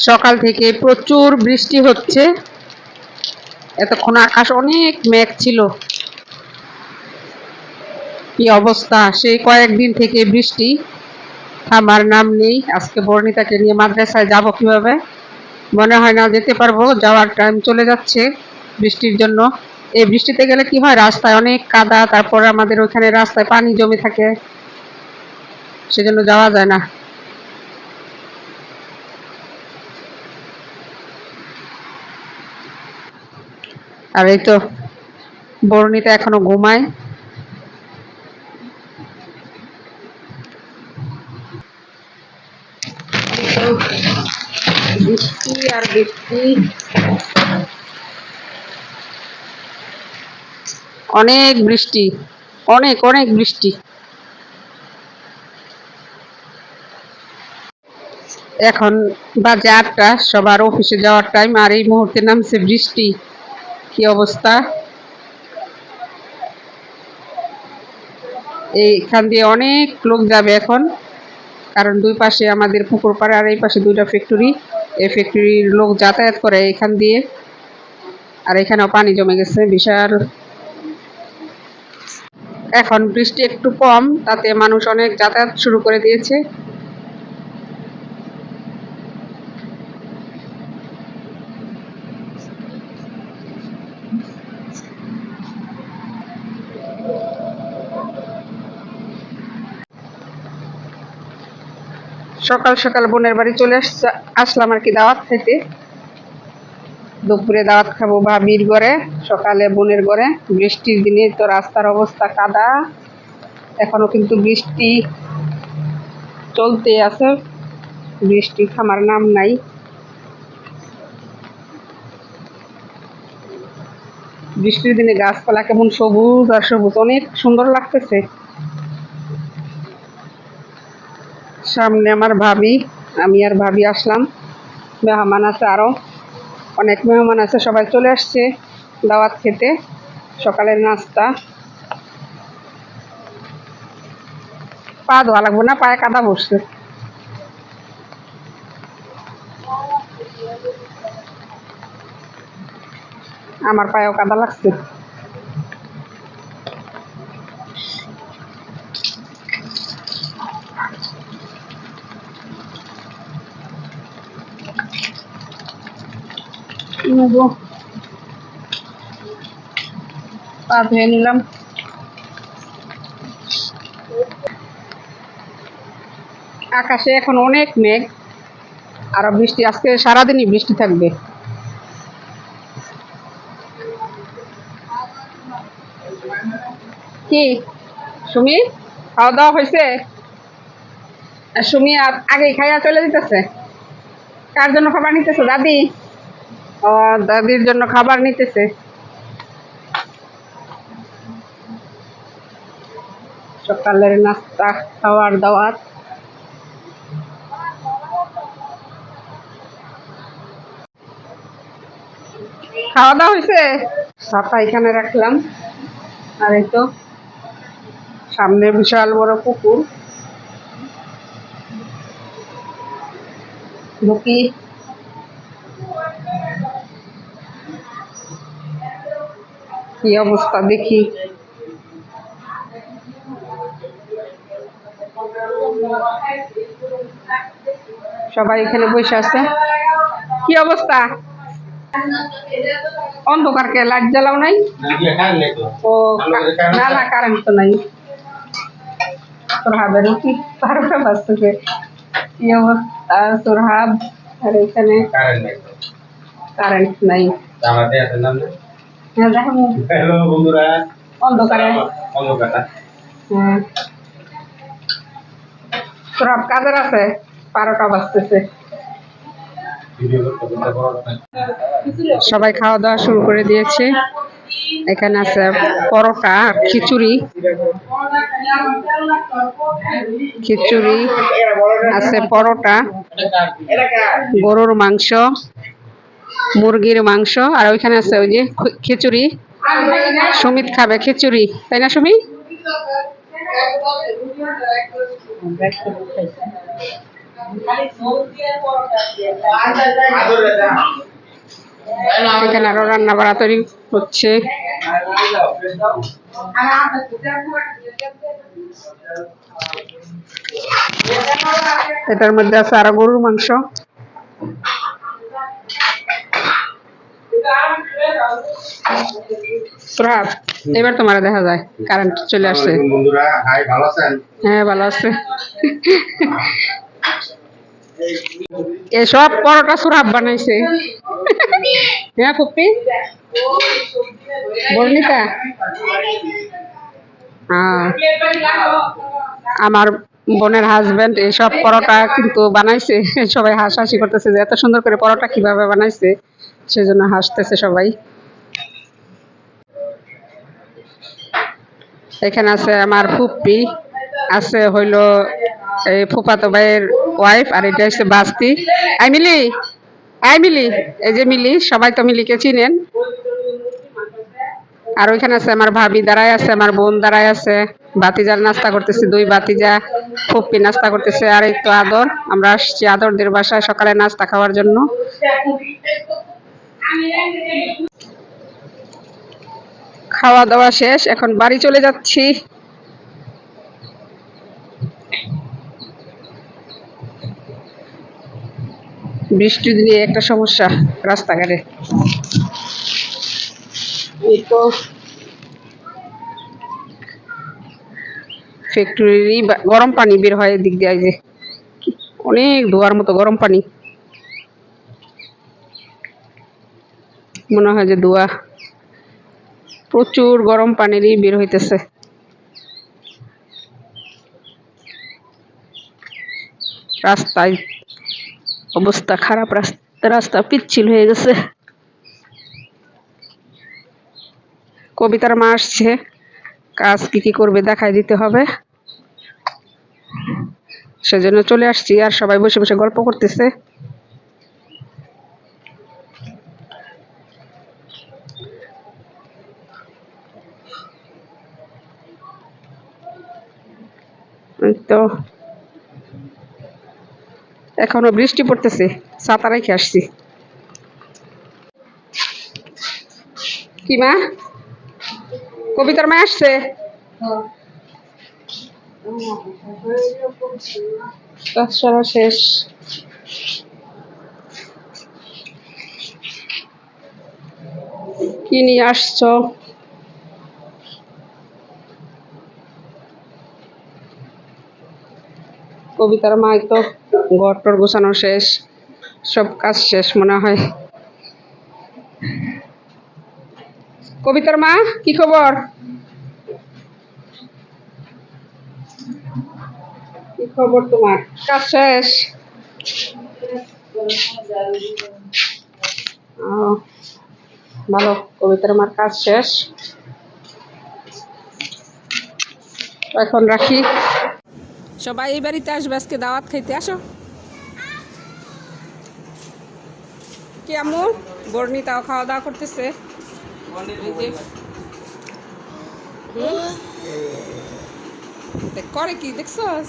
সকাল থেকে প্রচুর বৃষ্টি হচ্ছে। এতক্ষণ আকাশ অনেক মেঘ ছিল। কি অবস্থা? সেই কয়েকদিন থেকে বৃষ্টি। থামার নাম নেই। আজকে বর্ণিতাকে নিয়ে মাদ্রাসায় যাব কীভাবে? মনে হয় না যেতে পারব। যাওয়ার টাইম চলে যাচ্ছে বৃষ্টির জন্য। এই বৃষ্টিতে গেলে কি হয়? রাস্তায় অনেক কাদা, তারপর আমাদের ওখানে রাস্তায় পানি জমে থাকে। সেজন্য যাওয়া যায় না। আর এই তো বর্ণিতা এখনও ঘুমায়। বৃষ্টি আর বৃষ্টি। অনেক বৃষ্টি অনেক অনেক বৃষ্টি। এখন বাজে আটটা সবার অফিসে যাওয়ার টাইম আর এই মুহূর্তে নামছে বৃষ্টি। কি অবস্থা? এইখান দিয়ে অনেক লোক যাবে এখন, কারণ দুই পাশে আমাদের পুকুর পাড়ে আর এই পাশে দুইটা ফ্যাক্টরি এই ফ্যাক্টরির লোক যাতায়াত করে এখান দিয়ে, আর এখানেও পানি জমে গেছে, বিশাল। এখন বৃষ্টি একটু কম, তাতে মানুষ অনেক যাতায়াত শুরু করে দিয়েছে। সকাল সকাল বোনের বাড়ি চলে আসলাম আর কি দাওয়াত খেতে। দুপুরে দাওয়াত খাব ভাবির ঘরে, সকালে বোনের ঘরে। বৃষ্টির দিনে তো রাস্তার অবস্থা কাদা। এখনও কিন্তু বৃষ্টি চলতে আছে। বৃষ্টি থামার নাম নাই। বৃষ্টির দিনে গাছপালা কেমন সবুজ আর সবুজ, অনেক সুন্দর লাগতেছে। সামনে আমার ভাবি, আমি আর ভাবি আসলাম। মেহমান আছে আরও। অনেক মেহমান আছে, সবাই চলে আসছে দাওয়াত খেতে। সকালের নাস্তা। পা ধোয়া লাগবে না, পায়ে কাদা বসছে। আমার পায়েও কাদা লাগছে। নিলাম। আকাশে এখন অনেক মেঘ, আর বৃষ্টি, আজকে সারাদিনই বৃষ্টি থাকবে। কি? সুমি, খাওয়া দাওয়া হয়েছে? সুমি আর আগেই খাইয়া চলে যেতেছে। কার জন্য খাবার নিতেছে? দাদি? ও, দাদির জন্য খাবার নিতেছে। সকালের নাস্তা, খাওয়ার দাওয়াত। খাওয়া দাওয়া হয়েছে? ছাতা এখানে রাখলাম। আর এই তো, সামনে বিশাল বড় পুকুর। ঢুকি। কি অবস্থা দেখি সবাই এখানে বসে আছে। কি অবস্থা? অন্ধকারকে লাইট জ্বালাও নাই? ও কা- না না কারেন্ট তো নাই। সোরহাবের কি বারোটা বাজতেছে। কি অবস্থা সোরহাব? আর এখানে কারেন্ট নাই হ্যাঁ দেখো হ্যালো বন্ধুরা। অন্ধকারে। অন্ধকার। সোরহাব কাজের আছে বারোটা বাজতেছে। সবাই খাওয়া দাওয়া শুরু করে দিয়েছে। এখানে আছে পরোটা আর খিচুড়ি। খিচুড়ি আছে পরোটা গরুর মাংস। মুরগির মাংস, আর ওইখানে আছে ওই যে খিচুড়ি। সুমিত খাবে খিচুড়ি, তাই না সুমি? এখানে আরও রান্না বাড়া তৈরি হচ্ছে। এটার মধ্যে আছে আরও গরুর মাংস। সুরাত এবার তোমার দেখা যায় কারেন্ট চলে আসছে। বন্ধুরা হাই ভালো আছেন? হ্যাঁ ভালো আছে। এসব পরোটা সুরাব বানাইছে। হ্যাঁ ফুপি? বর্ণিতা? হ্যাঁ। আমার বোনের হাজবেন্ড এইসব পরোটা কিন্তু বানাইছে। সবাই হাসাহাসি করতেছে যে এত সুন্দর করে পরোটা কীভাবে বানাইছে। সেজন্য হাসতেছে সবাই। এখানে আছে আমার ফুপ্পি, আছে হইল এই ফুপাতো ভাইয়ের ওয়াইফ আর এটা হচ্ছে বাস্তি। আই মিলি আই মিলি, এই যে মিলি, সবাই তো মিলিকে চিনেন। আর ওইখানে আছে আমার ভাবি দাঁড়ায় আছে, আমার বোন দাঁড়ায় আছে। বাতিজার নাস্তা করতেছে, দুই বাতিজা ফুপ্পি নাস্তা করতেছে, আর একটু আদর। আমরা আসছি আদরদের বাসায় সকালে নাস্তা খাওয়ার জন্য। খাওয়া দাওয়া শেষ, এখন বাড়ি চলে যাচ্ছি। বৃষ্টি দিয়ে একটা সমস্যা রাস্তাঘাটে। ফ্যাক্টরি গরম পানি বের হয় এদিক দিয়ে যে অনেক ধোয়ার মতো গরম পানি। মনে হয় যে ধোয়া প্রচুর গরম পানিরই বের হইতেছে। রাস্তায় অবস্থা খারাপ, রাস্তা রাস্তা পিচ্ছিল হয়ে গেছে। কবিতার মা আসছে। কাজ কি কি করবে দেখাই দিতে হবে। সেজন্য চলে আসছি আর সবাই বসে বসে গল্প করতেছে এই তো এখনও বৃষ্টি পড়তেছে, ছাতা রেখে আসছি। কি মা? কবিতার মা আসছে? শেষ। কি নিয়ে আসছো? কবিতার মা তো ঘর গোছানো শেষ, সব কাজ শেষ মনে হয়। কবিতার মা, কি খবর? কি খবর তোমার? কাজ শেষ। ভালো, কবিতার মার কাজ শেষ। এখন রাখি। সবাই এই বাড়িতে আসবে আজকে দাওয়াত খাইতে, আসো। কি আম্মু? বর্ণিতাও খাওয়া দাওয়া করতেছে? করে কি দেখছস